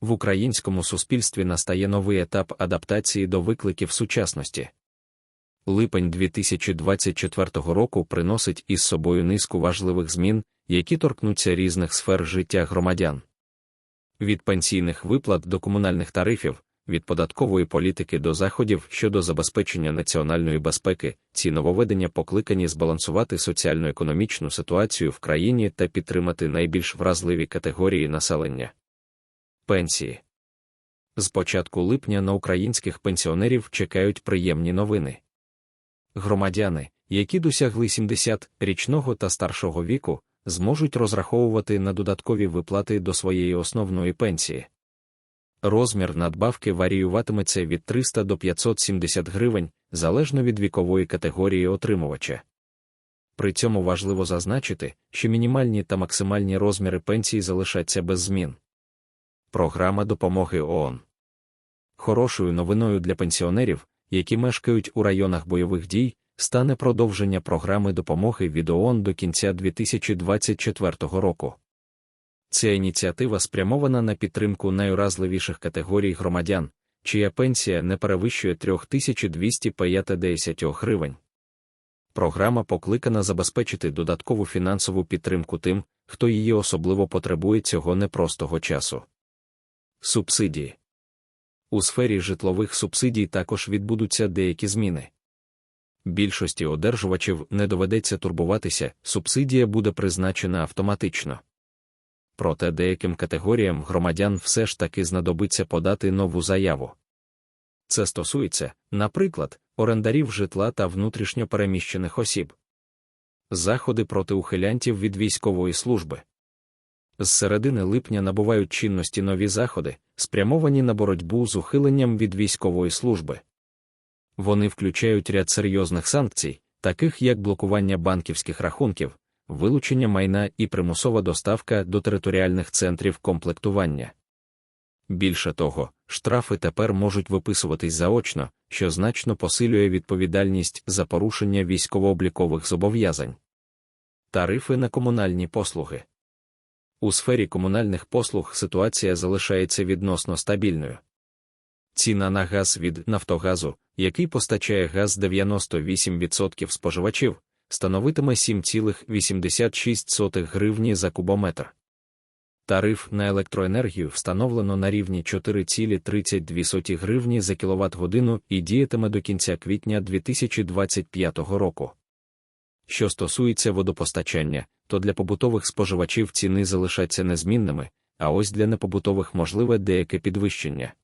В українському суспільстві настає новий етап адаптації до викликів сучасності. Липень 2024 року приносить із собою низку важливих змін, які торкнуться різних сфер життя громадян. Від пенсійних виплат до комунальних тарифів, від податкової політики до заходів щодо забезпечення національної безпеки, ці нововведення покликані збалансувати соціально-економічну ситуацію в країні та підтримати найбільш вразливі категорії населення. Пенсії з початку липня на українських пенсіонерів чекають приємні новини. Громадяни, які досягли 70-річного та старшого віку, зможуть розраховувати на додаткові виплати до своєї основної пенсії. Розмір надбавки варіюватиметься від 300 до 570 гривень залежно від вікової категорії отримувача. При цьому важливо зазначити, що мінімальні та максимальні розміри пенсії залишаться без змін. Програма допомоги ООН. Хорошою новиною для пенсіонерів, які мешкають у районах бойових дій, стане продовження програми допомоги від ООН до кінця 2024 року. Ця ініціатива спрямована на підтримку найуразливіших категорій громадян, чия пенсія не перевищує 3250 гривень. Програма покликана забезпечити додаткову фінансову підтримку тим, хто її особливо потребує цього непростого часу. Субсидії у сфері житлових субсидій також відбудуться деякі зміни. Більшості одержувачів не доведеться турбуватися, субсидія буде призначена автоматично. Проте деяким категоріям громадян все ж таки знадобиться подати нову заяву. Це стосується, наприклад, орендарів житла та внутрішньо переміщених осіб, заходи проти ухилянтів від військової служби. З середини липня набувають чинності нові заходи, спрямовані на боротьбу з ухиленням від військової служби. Вони включають ряд серйозних санкцій, таких як блокування банківських рахунків, вилучення майна і примусова доставка до територіальних центрів комплектування. Більше того, штрафи тепер можуть виписуватись заочно, що значно посилює відповідальність за порушення військово-облікових зобов'язань. Тарифи на комунальні послуги. У сфері комунальних послуг ситуація залишається відносно стабільною. Ціна на газ від Нафтогазу, який постачає газ 98% споживачів, становитиме 7,86 гривні за кубометр. Тариф на електроенергію встановлено на рівні 4,32 гривні за кіловат годину і діятиме до кінця квітня 2025 року. Що стосується водопостачання, то для побутових споживачів ціни залишаться незмінними, а ось для непобутових можливе деяке підвищення.